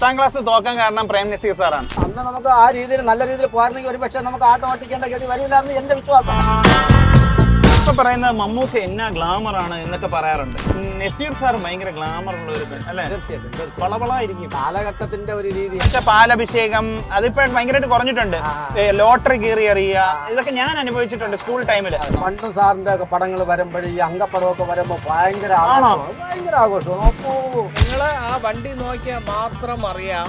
പത്താം ക്ലാസ് തോക്കാൻ കാരണം പ്രേം നസീർ സാറാണ്. അന്ന് നമുക്ക് ആ രീതിയിൽ നല്ല രീതിയിൽ പോയിരുന്നെങ്കിൽ ഒരു പക്ഷേ നമുക്ക് ആട്ടം ഓട്ടിക്കേണ്ട ഗതി വരില്ലായിരുന്നു എന്റെ വിശ്വാസം. ഇപ്പൊ പറയുന്നത് മമ്മൂക്ക് എന്നാ ഗ്ലാമർ ആണ് എന്നൊക്കെ പറയാറുണ്ട്. നസീർ സാർ ഭയങ്കര ഗ്ലാമർ ഉള്ള ഒരു അല്ലേ? വളവളായിരിക്കും കാലഘട്ടത്തിന്റെ ഒരു രീതി. പക്ഷെ പാലഭിഷേകം അതിപ്പോ ഭയങ്കരമായിട്ട് കുറഞ്ഞിട്ടുണ്ട്. ലോട്ടറി കീറി അറിയുക ഇതൊക്കെ ഞാൻ അനുഭവിച്ചിട്ടുണ്ട് സ്കൂൾ ടൈമിൽ പണ്ടും സാറിന്റെ ഒക്കെ പടങ്ങൾ വരുമ്പോൾ ഈ അങ്കപ്പടമൊക്കെ വരുമ്പോൾ ഭയങ്കര ആഘോഷമാണ് ഭയങ്കര ആഘോഷമാണ്. അപ്പോ നിങ്ങൾ ആ വണ്ടി നോക്കിയാൽ മാത്രം അറിയാം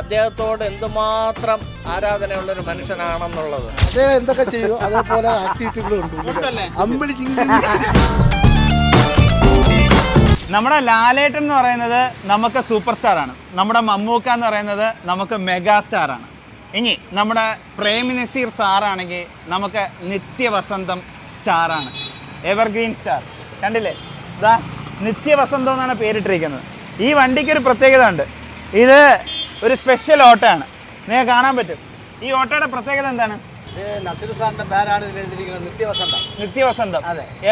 അദ്ദേഹത്തോട് എന്തുമാത്രം ആരാധനയുള്ള ഒരു മനുഷ്യനാണെന്നുള്ളത്. അദ്ദേഹം എന്തൊക്കെ ചെയ്യും അതേപോലെ ആക്ടിവിറ്റികളുണ്ട് നമ്മുടെ ലാലേട്ടൻ എന്ന് പറയുന്നത് നമുക്ക് സൂപ്പർ സ്റ്റാർ ആണ്. നമ്മുടെ മമ്മൂക്ക എന്ന് പറയുന്നത് നമുക്ക് മെഗാ സ്റ്റാർ ആണ്. ഇനി നമ്മുടെ പ്രേം നസീർ സാറാണെങ്കിൽ നമുക്ക് നിത്യവസന്തം സ്റ്റാർ ആണ്. എവർഗ്രീൻ സ്റ്റാർ കണ്ടില്ലേ? ഇതാ നിത്യവസന്തം എന്നാണ് പേരിട്ടിരിക്കുന്നത്. ഈ വണ്ടിക്ക് ഒരു പ്രത്യേകത ഉണ്ട്. ഇത് ഒരു സ്പെഷ്യൽ ഓട്ടോയാണ്. നിങ്ങൾക്ക് കാണാൻ പറ്റും. ഈ ഓട്ടോയുടെ പ്രത്യേകത എന്താണ്? നിത്യവസന്തം. നിത്യവസന്തം.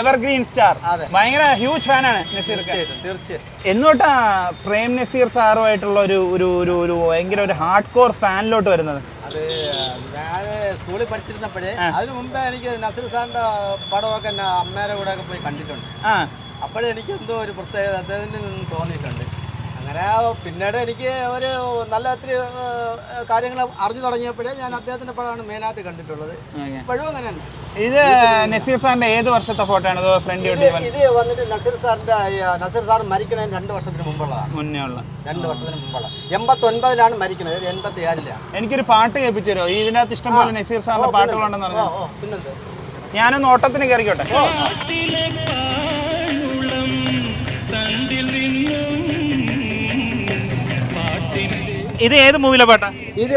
എവർഗ്രീൻ സ്റ്റാർ അതെ. ഭയങ്കര ഹ്യൂജ് ഫാനാണ് നസീർ തീർച്ചയായിട്ടും എന്നോട്ടാ പ്രേം നസീർ സാറുമായിട്ടുള്ള ഒരു ഒരു ഒരു ഒരു ഭയങ്കര ഒരു ഹാർഡ് കോർ ഫാനിലോട്ട് വരുന്നത്. അത് ഞാൻ സ്കൂളിൽ പഠിച്ചിരുന്നപ്പോഴേ അതിനു മുമ്പേ എനിക്ക് നസീർ സാറിന്റെ പടമൊക്കെ അമ്മേരെ കൂടെ ഒക്കെ പോയി കണ്ടിട്ടുണ്ട്. അപ്പോഴെനിക്ക് എന്തോ ഒരു പ്രത്യേകത അദ്ദേഹത്തിന് തോന്നിയിട്ടുണ്ട്. അങ്ങനെ പിന്നീട് എനിക്ക് ഒരു നല്ല ഒത്തിരി കാര്യങ്ങൾ അറിഞ്ഞു തുടങ്ങിയപ്പോഴേ ഞാൻ അദ്ദേഹത്തിന്റെ പടമാണ് മെയിനായിട്ട് കണ്ടിട്ടുള്ളത്. ഇപ്പോഴും അങ്ങനെ തന്നെ ഇത് നസീർ സാറിന്റെ ഏത് വർഷത്തെ ഫോട്ടോ ആണ് ഫ്രണ്ട് ഇത് ഇത് വന്നിട്ട് നസീർ സാറിന്റെ നസീർ സാർ മരിക്കണതിന് രണ്ട് വർഷത്തിന് മുമ്പുള്ളതാണ്. മുന്നേ ഉള്ള. രണ്ട് വർഷത്തിന് മുമ്പുള്ള. എൺപത്തി ഒൻപതിലാണ് മരിക്കുന്നത് എൺപത്തി ഏഴിലാണ് എനിക്കൊരു പാട്ട് കേൾപ്പിച്ചു തരുമോ ഇതിനകത്ത് ഇഷ്ടംപോലെ നസീർ സാറിന്റെ പാട്ടുകളുണ്ടെന്ന് പറഞ്ഞു ഓ പിന്നെന്ത് ഞാനൊന്ന് ഓട്ടത്തിന് കയറിക്കോട്ടെ. ഇത് ഏത് മൂവിലെ പാട്ടാ? ഇത്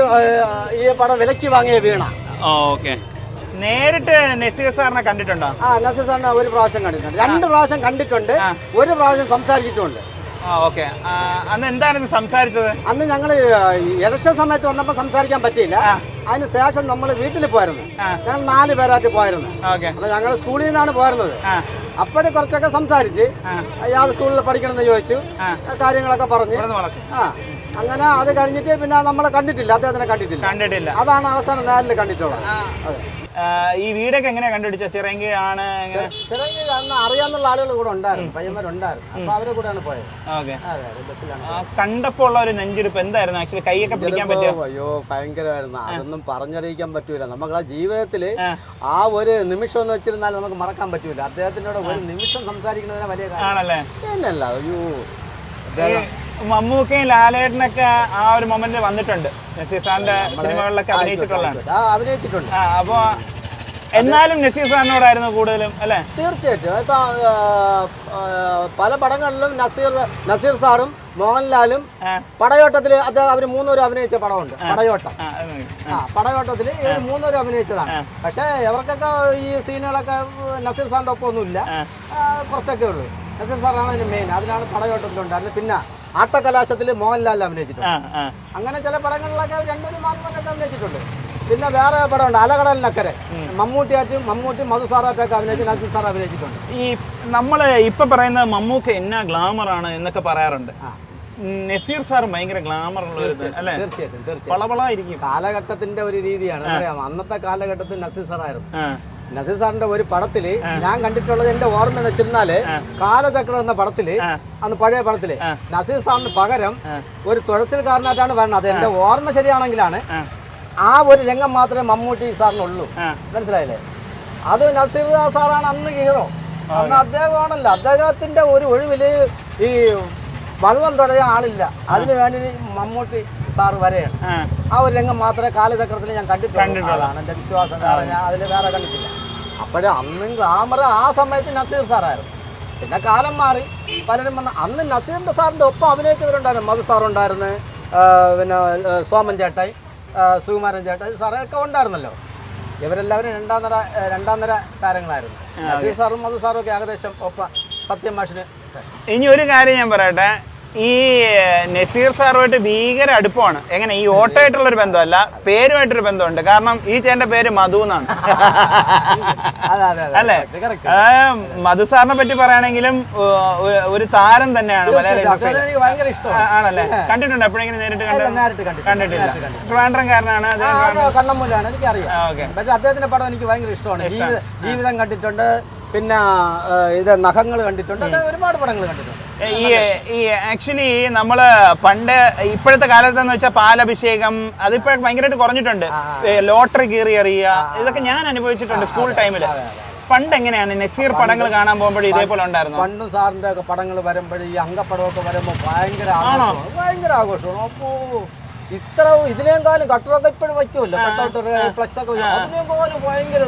ഈ പടം വിലക്ക് വാങ്ങിയ വീണ. ഓക്കെ. നേരിട്ട് നസീർ സാറിനെ കണ്ടിട്ടുണ്ടോ? ആ നസീർ സാറിനെ ഒരു പ്രാവശ്യം കണ്ടിട്ടുണ്ട്. രണ്ട് പ്രാവശ്യം കണ്ടിട്ടുണ്ട്. ഒരു പ്രാവശ്യം സംസാരിച്ചിട്ടുണ്ട്. ഓക്കെ. അന്ന് എന്താണ് സംസാരിച്ചത്? അന്ന് ഞങ്ങൾ ഇലക്ഷൻ സമയത്ത് വന്നപ്പോൾ സംസാരിക്കാൻ പറ്റിയില്ല. അതിന് ശേഷം നമ്മൾ വീട്ടിൽ പോയിരുന്നു. ഞങ്ങൾ നാല് പേരായിട്ട് പോയിരുന്നു. അപ്പൊ ഞങ്ങൾ സ്കൂളിൽ നിന്നാണ് പോയിരുന്നത് അപ്പഴ് കുറച്ചൊക്കെ സംസാരിച്ച് ആ. സ്കൂളിൽ സ്കൂളിൽ പഠിക്കണമെന്ന് ചോദിച്ചു. കാര്യങ്ങളൊക്കെ പറഞ്ഞു. ആ. അങ്ങനെ അത് കഴിഞ്ഞിട്ട് പിന്നെ നമ്മളെ കണ്ടിട്ടില്ല. അദ്ദേഹത്തിനെ കണ്ടിട്ടില്ല. കണ്ടിട്ടില്ല. അതാണ് അവസാനം നേരിൽ കണ്ടിട്ടുള്ളത്. ഈ വീടൊക്കെ എങ്ങനെയാ കണ്ടുപിടിച്ച ചിറങ്കി ആണ് ചിറങ്കി അന്ന് അറിയാന്നുള്ള ആളുകൾ കൂടെ ഉണ്ടായിരുന്നു പയ്യന്മാരുണ്ടായിരുന്നു. അപ്പൊ അവരെ കൂടെയാണ് പോയത്. ഓക്കെ. കണ്ടപ്പോ ഉള്ള ഒരു നെഞ്ചിരിപ്പ് എന്തായിരുന്നു? ആക്ച്വലി കൈയൊക്കെ പിടിക്കാൻ പറ്റിയോ? അയ്യോ ഭയങ്കരമായിരുന്നു. അതൊന്നും പറഞ്ഞറിയിക്കാൻ പറ്റൂല. നമുക്ക് ആ ജീവിതത്തിൽ ആ. ഒരു നിമിഷം എന്ന് വെച്ചിരുന്നാൽ നമുക്ക് മറക്കാൻ പറ്റൂല. അദ്ദേഹത്തിനോട് ഒരു നിമിഷം സംസാരിക്കുന്നതിനെ വലിയ കാര്യം. ആണല്ലേ? എന്നല്ല അയ്യോ. ഈ മമ്മൂക്കയും ലാലേട്ടനൊക്കെ ആ ഒരു മൊമെന്റ് വന്നിട്ടുണ്ട്. നസീർ സാറിന്റെ സിനിമകളിലൊക്കെ അഭിനയിച്ചിട്ടുള്ളതാണ്. അഭിനയിച്ചിട്ടുണ്ട്. അപ്പോ എന്നാലും നസീർ സാറിനോടായിരുന്നു കൂടുതലും അല്ലേ? തീർച്ചയായിട്ടും. ഇപ്പൊ പല പടങ്ങളിലും നസീർ നസീർ സാറും മോഹൻലാലും. പടയോട്ടത്തിൽ അദ്ദേഹം അവർ മൂന്നുപേരും അഭിനയിച്ച പടമുണ്ട്. പടയോട്ടം. ആ. പടയോട്ടത്തിൽ ഇവർ മൂന്നുപേരും അഭിനയിച്ചതാണ്. പക്ഷേ ഇവർക്കൊക്കെ ഈ സീനുകളൊക്കെ നസീർ സാറിന്റെ ഒപ്പം ഒന്നുമില്ല കുറച്ചൊക്കെ ഉള്ളൂ. നസീർ സാറാണ് അതിന് മെയിൻ അതിനാണ് പടയോട്ടത്തിലുണ്ടായിരുന്നത്. പിന്നെ ആട്ടക്കലാശത്തിൽ മോഹൻലാൽ അഭിനയിച്ചിട്ടുണ്ട്. അങ്ങനെ ചില പടങ്ങളിലൊക്കെ രണ്ടൊരു മാർക്കൊക്കെ അഭിനയിച്ചിട്ടുണ്ട്. പിന്നെ വേറെ പടമുണ്ട് അലകടലിനക്കരെ. മമ്മൂട്ടിയാറ്റും മമ്മൂട്ടി മധുസാറായിട്ടൊക്കെ അഭിനയിച്ച് നസീർ സാർ അഭിനയിച്ചിട്ടുണ്ട്. ഈ നമ്മൾ ഇപ്പൊ പറയുന്ന മമ്മൂക്ക എന്നാ ഗ്ലാമർ ആണ് എന്നൊക്കെ പറയാറുണ്ട്. നസീർ സാർ ഭയങ്കര ഗ്ലാമർ ഉള്ള ഒരു അല്ലേ? തീർച്ചയായിട്ടും കാലഘട്ടത്തിന്റെ ഒരു രീതിയാണ് അറിയാം അന്നത്തെ കാലഘട്ടത്തിൽ നസീർ സാറായിരുന്നു. നസീർ സാറിന്റെ ഒരു പടത്തിൽ ഞാൻ കണ്ടിട്ടുള്ളത് എന്റെ ഓർമ്മ എന്ന് വെച്ചിരുന്നാൽ കാലചക്രം എന്ന പടത്തിൽ അന്ന് പഴയ പടത്തിൽ. നസീർ സാറിന് പകരം ഒരു തുഴച്ചിൽക്കാരനായിട്ടാണ് വരുന്നത് അത് എന്റെ ഓർമ്മ ശരിയാണെങ്കിലാണ് ആ. ഒരു രംഗം മാത്രമേ മമ്മൂട്ടി സാറിനുള്ളൂ. മനസ്സിലായില്ലേ? അത് നസീർ സാറാണ് അന്ന് ഹീറോ അന്ന് അദ്ദേഹമാണല്ലോ. അദ്ദേഹത്തിന്റെ ഒരു ഒഴിവിൽ ഈ വള്ളം തുടരാൻ ആളില്ല. അതിനു വേണ്ടി മമ്മൂട്ടി സാർ വരെയാണ്. ആ. ഒരു രംഗം മാത്രമേ കാലചക്രത്തിൽ ഞാൻ കണ്ടിട്ടുള്ളൂ. അതാണ് എന്റെ വിശ്വാസം. അതിൽ വേറെ കണ്ടിട്ടില്ല. അപ്പോഴേ അന്നും ഗ്ലാമർ ആ സമയത്ത് നസീർ സാറായിരുന്നു. പിന്നെ കാലം മാറി. പലരും വന്ന അന്ന് നസീറിന്റെ സാറിന്റെ ഒപ്പം അഭിനയിച്ചവരുണ്ടായിരുന്നു. മധു സാറുണ്ടായിരുന്നു. പിന്നെ സോമൻ ചേട്ടായി സുകുമാരൻ ചേട്ടായി സാറൊക്കെ ഉണ്ടായിരുന്നല്ലോ. ഇവരെല്ലാവരും രണ്ടാം നിര രണ്ടാം നിര താരങ്ങളായിരുന്നു. നസീർ സാറും മധു സാറും ഒക്കെ ഏകദേശം ഒപ്പം. സത്യം മാഷിന് ഇനി ഒരു കാര്യം ഞാൻ പറയട്ടെ. ഈ നസീർ സാറുമായിട്ട് ഭീകര അടുപ്പമാണ്. എങ്ങനെ ഈ ഓട്ടമായിട്ടുള്ള ഒരു ബന്ധമല്ല പേരുമായിട്ടൊരു ബന്ധമുണ്ട്. കാരണം ഈ ചേട്ടന്റെ പേര് മധു എന്നാണ്. അല്ലെ? മധു സാറിനെ പറ്റി പറയുകയാണെങ്കിലും ഒരു- താരം തന്നെയാണ് മലയാള ആണല്ലേ? കണ്ടിട്ടുണ്ട് എപ്പോഴെങ്കിലും നേരിട്ട് കണ്ടോ കണ്ടിട്ടില്ല. ട്രിവാൻഡ്രംകാരനാണ് കണ്ണമ്മൂലാണ് എനിക്കറിയാം. ഓക്കെ. പക്ഷെ അദ്ദേഹത്തിന്റെ പടം എനിക്ക് ഭയങ്കര ഇഷ്ടമാണ്. ജീവിതം കണ്ടിട്ടുണ്ട്. പിന്നെ ഇത് നഖങ്ങൾ കണ്ടിട്ടുണ്ട്. അത് ഒരുപാട് പടങ്ങൾ കണ്ടിട്ടുണ്ട്. ഈ ഈ ആക്ച്വലി നമ്മൾ പണ്ട് ഇപ്പോഴത്തെ കാലത്ത് എന്ന് വെച്ചാൽ പാലഭിഷേകം അതിപ്പോ ഭയങ്കരമായിട്ട് കുറഞ്ഞിട്ടുണ്ട്. ലോട്ടറി കീറി എറിയുക ഇതൊക്കെ ഞാൻ അനുഭവിച്ചിട്ടുണ്ട് സ്കൂൾ ടൈമിൽ പണ്ട് എങ്ങനെയാണ് നസീർ പടങ്ങൾ കാണാൻ പോകുമ്പോഴും ഇതേപോലെ ഉണ്ടായിരുന്നു? പണ്ടും സാറിന്റെ ഒക്കെ പടങ്ങൾ വരുമ്പോഴും ഈ അങ്കപ്പടമൊക്കെ വരുമ്പോൾ ഭയങ്കര ആഘോഷമാണ്. ഭയങ്കര ആഘോഷമാണ്. അപ്പോ ഇത്ര ഇതിനേക്കാളും കട്ടറൊക്കെ ഇപ്പോഴും വയ്ക്കുമല്ലോ. ഫ്ലക്സ് ഒക്കെ. അതിനേക്കാളും ഭയങ്കര.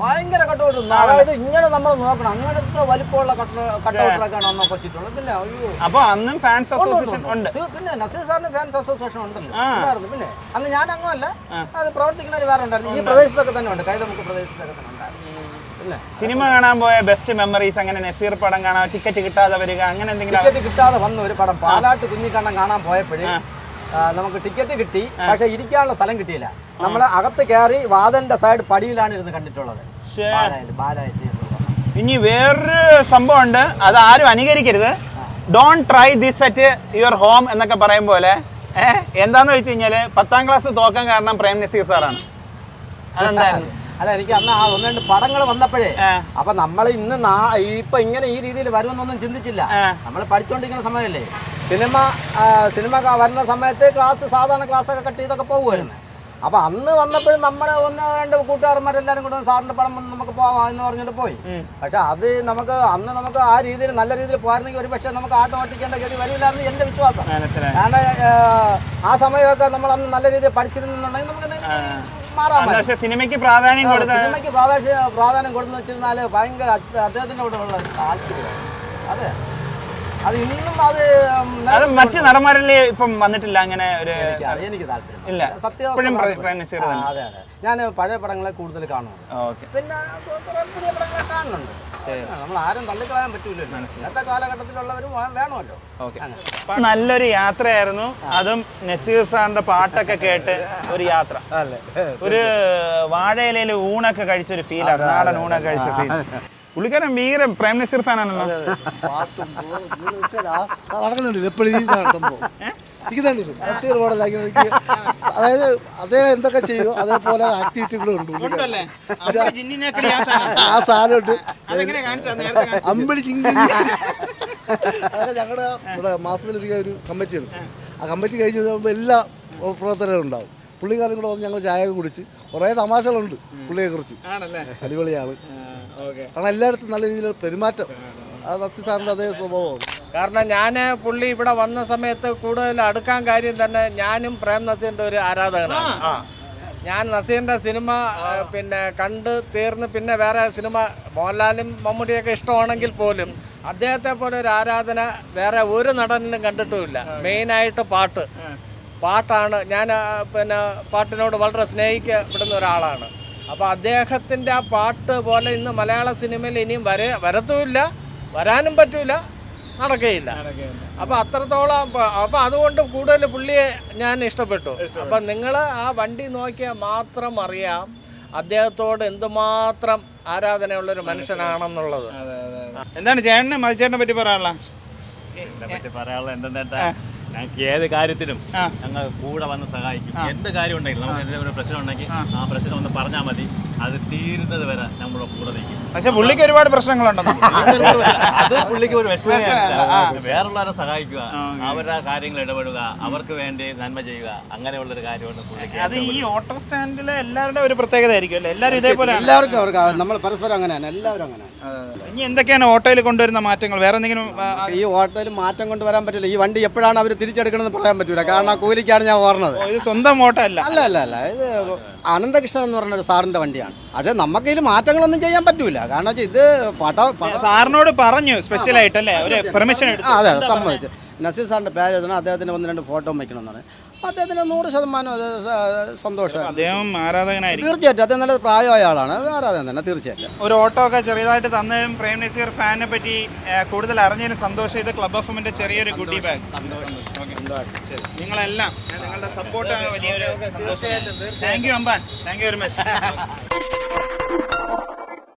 ഭയങ്കര കട്ടൗട്ട്. അതായത് ഇങ്ങനെ നമ്മൾ നോക്കണം. അങ്ങനത്തെ വലിപ്പമുള്ള കട്ടൗട്ടിലൊക്കെയാണ് അന്ന് പറ്റിയിട്ടുള്ളത് പിന്നെ അയ്യോ. അപ്പൊ അന്നും ഫാൻസ് അസോസിയേഷൻ ഉണ്ട് പിന്നെ നസീർ സാറിന് ഫാൻസ് അസോസിയേഷൻ ഉണ്ടല്ലോ. ഉണ്ടായിരുന്നു. പിന്നെ അന്ന് ഞാൻ അങ്ങല്ല അത് പ്രവർത്തിക്കുന്ന ഒരു വേറെ ഉണ്ടായിരുന്നു. ഈ പ്രദേശത്തൊക്കെ തന്നെ ഉണ്ട്. കൈതമുക്ക് പ്രദേശത്തൊക്കെ തന്നെ ഉണ്ടായിരുന്നു. സിനിമ കാണാൻ പോയ ബെസ്റ്റ് മെമ്മറീസ് അങ്ങനെ നസീർ പടം കാണാൻ ടിക്കറ്റ് കിട്ടാതെ വരിക അങ്ങനെ എന്തെങ്കിലും ടിക്കറ്റ് കിട്ടാതെ വന്ന ഒരു പടം പാലാട്ട് കുഞ്ഞിക്കണ്ണം കാണാൻ പോയപ്പോഴേ നമുക്ക് ടിക്കറ്റ് കിട്ടി പക്ഷെ ഇരിക്കാനുള്ള സ്ഥലം കിട്ടിയില്ല. നമ്മൾ അകത്ത് കയറി വാതന്റെ സൈഡ് പടിയിലാണ് ഇരുന്ന് കണ്ടിട്ടുള്ളത്. ഇനി വേറൊരു സംഭവം ഉണ്ട് അത് ആരും അനുകരിക്കരുത് don't try this at your home എന്നൊക്കെ പറയും പോലെ എന്താന്ന് വെച്ച് കഴിഞ്ഞാൽ പത്താം ക്ലാസ് തോക്കാൻ കാരണം പ്രേം നസീർ സാറാണ് അതെന്തായിരുന്നു? അല്ല എനിക്ക് അന്ന് ആ ഒന്ന് രണ്ട് പടങ്ങൾ വന്നപ്പോഴേ. അപ്പൊ നമ്മൾ ഇന്ന് ഇപ്പൊ ഇങ്ങനെ ഈ രീതിയിൽ വരുമെന്നൊന്നും ചിന്തിച്ചില്ല. നമ്മൾ പഠിച്ചോണ്ടിരിക്കുന്ന സമയമല്ലേ സിനിമ സിനിമ വരുന്ന സമയത്ത് ക്ലാസ് സാധാരണ ക്ലാസ്സൊക്കെ കട്ട് ചെയ്തൊക്കെ പോകുമായിരുന്നു അപ്പൊ അന്ന് വന്നപ്പോഴും നമ്മുടെ ഒന്ന് രണ്ട് കൂട്ടുകാരന്മാരെല്ലാരും കൂടെ സാറിന്റെ പടം വന്ന് നമുക്ക് പോവാം എന്ന് പറഞ്ഞിട്ട് പോയി. പക്ഷെ അത് നമുക്ക് അന്ന് നമുക്ക് ആ രീതിയിൽ നല്ല രീതിയിൽ പോയിരുന്നെങ്കിൽ ഒരു പക്ഷേ നമുക്ക് ആട്ടം ഓട്ടിക്കേണ്ട ഗതി വരില്ലായിരുന്നു എന്റെ വിശ്വാസം. കാരണം ആ, സമയമൊക്കെ നമ്മൾ അന്ന് നല്ല രീതിയിൽ പഠിച്ചിരുന്നുണ്ടെങ്കിൽ നമുക്ക് സിനിമയ്ക്ക് പ്രാധാന്യം കൊടുത്ത സിനിമയ്ക്ക് പ്രാധാന്യം പ്രാധാന്യം കൊടുത്തു വെച്ചിരുന്നാൽ ഭയങ്കര അദ്ദേഹത്തിന്റെ കൂടെ ഉള്ള താല്പര്യം അതെ. അത് ഇന്നും അത് അത് മറ്റു നടന്മാരല്ലേ ഇപ്പം വന്നിട്ടില്ല അങ്ങനെ ഒരു എനിക്ക് താല്പര്യം. ഇല്ല. സത്യം. അതെ അതെ. ഞാൻ പഴയ പടങ്ങളെ കൂടുതൽ കാണുന്നു ഓക്കെ. പിന്നെ കുറെ പുതിയ പടങ്ങളെ കാണുന്നുണ്ട്. നമ്മൾ ആരും തള്ളിക്കളയാൻ പറ്റൂലല്ലോ. ഇന്നത്തെ കാലഘട്ടത്തിലുള്ളവരും വേണമല്ലോ. ഓക്കെ. നല്ലൊരു യാത്രയായിരുന്നു. അതും നസീർ സാറിന്റെ പാട്ടൊക്കെ കേട്ട് ഒരു യാത്ര. ഒരു വാഴയിലയിൽ ഊണൊക്കെ കഴിച്ചൊരു ഫീലാണ് നാടൻ ഊണൊക്കെ കഴിച്ച ഫീൽ പുള്ളിക്കാരൻ ഭീകര പ്രേം നസീർ ഫാനാണല്ലോ. നടക്കുന്നുണ്ട്. എപ്പോഴും സംഭവം. അതായത് അദ്ദേഹം എന്തൊക്കെ ചെയ്യും അതേപോലെ ആക്ടിവിറ്റികളും ഉണ്ട്. ആ സാധനമുണ്ട്. അമ്പിളി അതൊക്കെ ഞങ്ങളുടെ ഇവിടെ മാസത്തിലൊരിക്കൽ ഒരു കമ്മിറ്റിയുണ്ട് ആ കമ്മിറ്റി കഴിഞ്ഞ് കഴിയുമ്പോൾ എല്ലാ പ്രവർത്തനവും ഉണ്ടാവും. പുള്ളിക്കാരും കൂടെ വന്ന് ഞങ്ങൾ ചായ കുടിച്ച് കുറേ തമാശകളുണ്ട് പുള്ളിയെ കുറിച്ച് അടിപൊളിയാണ്. കാരണം എല്ലായിടത്തും നല്ല രീതിയിൽ പെരുമാറ്റം. ആ നസീർ സാറിന്റെ അതേ സ്വഭാവമാണ്. കാരണം ഞാൻ പുള്ളി ഇവിടെ വന്ന സമയത്ത് കൂടുതൽ അടുക്കാൻ കാര്യം തന്നെ ഞാനും പ്രേം നസീറിന്റെ ഒരു ആരാധകനാണ്. ആ. ഞാൻ നസീറിന്റെ സിനിമ പിന്നെ കണ്ട് തീർന്ന് പിന്നെ വേറെ സിനിമ മോഹൻലാലും മമ്മൂട്ടിയൊക്കെ ഇഷ്ടമാണെങ്കിൽ പോലും അദ്ദേഹത്തെ പോലെ ഒരു ആരാധന വേറെ ഒരു നടനിലും കണ്ടിട്ടുമില്ല. മെയിനായിട്ട് പാട്ട്. പാട്ടാണ് ഞാൻ പിന്നെ പാട്ടിനോട് വളരെ സ്നേഹിക്കപ്പെടുന്ന ഒരാളാണ്. അപ്പോൾ അദ്ദേഹത്തിന്റെ ആ പാട്ട് പോലെ ഇന്ന് മലയാള സിനിമയിൽ ഇനിയും വര വരത്തുമില്ല വരാനും പറ്റൂല നടക്കുകയില്ല. അപ്പോൾ അത്രത്തോളം അപ്പോൾ അതുകൊണ്ട് കൂടുതൽ പുള്ളിയെ ഞാൻ ഇഷ്ടപ്പെട്ടു. അപ്പം നിങ്ങൾ ആ വണ്ടി നോക്കിയാൽ മാത്രം അറിയാം അദ്ദേഹത്തോട് എന്തുമാത്രം ആരാധനയുള്ളൊരു മനുഷ്യനാണെന്നുള്ളത്. എന്താണ് ചേട്ടന് മതിച്ചേട്ടനെ പറ്റി പറയാനുള്ള? പറ്റി പറയാനുള്ള എന്തെന്നാ ഞങ്ങൾക്ക് ഏത് കാര്യത്തിനും ഞങ്ങൾ കൂടെ വന്ന് സഹായിക്കും. എന്ത് കാര്യം ഉണ്ടെങ്കിലും നമുക്ക് എന്തെങ്കിലും ഒരു പ്രശ്നം ഉണ്ടെങ്കിൽ ആ. പ്രശ്നം ഒന്ന് പറഞ്ഞാൽ മതി. അത് തീരുന്നത് വരെ നമ്മുടെ കൂടെ നിൽക്കും പക്ഷെ പുള്ളിക്ക് ഒരുപാട് പ്രശ്നങ്ങളുണ്ടെന്ന് അത് പുള്ളിക്ക് ഒരു വിഷമമില്ല. വേറുള്ളവരെ സഹായിക്കുക അവരുടെ കാര്യങ്ങൾ ഇടപെടുക അവർക്ക് വേണ്ടി നന്മ ചെയ്യുക അങ്ങനെയുള്ള ഒരു കാര്യമാണ് പുള്ളിക്ക് അത് ഈ ഓട്ടോ സ്റ്റാൻഡിലെ എല്ലാവരുടെ ഒരു പ്രത്യേകത ആയിരിക്കും അല്ലേ? എല്ലാവരും ഇതേപോലെ എല്ലാവർക്കും അവർക്ക് നമ്മൾ പരസ്പരം അങ്ങനെയാണ്. എല്ലാവരും അങ്ങനെയാണ്. ഇനി എന്തൊക്കെയാണ് ഓട്ടോയിൽ കൊണ്ടുവരുന്ന മാറ്റങ്ങൾ? വേറെ എന്തെങ്കിലും ഈ ഓട്ടോയിൽ മാറ്റം കൊണ്ടുവരാൻ പറ്റില്ല. ഈ വണ്ടി എപ്പോഴാണ് അവർ തിരിച്ചെടുക്കണമെന്ന് പറയാൻ പറ്റൂല. കാരണം ആ കൂലിക്കാണ് ഞാൻ ഓർണത് ഇത് സ്വന്തം ഓട്ടോ അല്ല. അല്ല അല്ല അല്ല. ഇത് അനന്തകൃഷ്ണൻ എന്ന് പറഞ്ഞ ഒരു സാറിന്റെ വണ്ടിയാണ്. പക്ഷേ നമുക്ക് ഇതിൽ മാറ്റങ്ങളൊന്നും ചെയ്യാൻ പറ്റൂല. കാരണം വെച്ചാൽ ഇത് പട സാറിനോട് പറഞ്ഞു സ്പെഷ്യൽ ആയിട്ട് അല്ലേ? ഒരു പെർമിഷൻ അതെ. അതെ സമ്മതിച്ചു. നസീർ സാറിന്റെ പേര് എഴുതണം അദ്ദേഹത്തിന്റെ ഒന്ന് രണ്ട് ഫോട്ടോ വയ്ക്കണമെന്നാണ് അദ്ദേഹത്തിന് നൂറ് ശതമാനം അത് സന്തോഷം. അദ്ദേഹം ആരാധകനായിരിക്കും. തീർച്ചയായിട്ടും അദ്ദേഹം നല്ല പ്രായമായ ആളാണ്. ആരാധകൻ തന്നെ തീർച്ചയായിട്ടും. ഒരു ഓട്ടോ ഒക്കെ ചെറിയതായിട്ട് തന്നതും പ്രേം നസീർ ഫാനിനെ പറ്റി കൂടുതൽ അറിഞ്ഞതിന് സന്തോഷം. ഇത് ക്ലബ് എഫ് എമ്മിന്റെ ചെറിയൊരു ഗുഡി ബാഗ് നിങ്ങളെല്ലാം നിങ്ങളുടെ സപ്പോർട്ട് വലിയൊരു സന്തോഷം. Thank you Amban. Thank you very much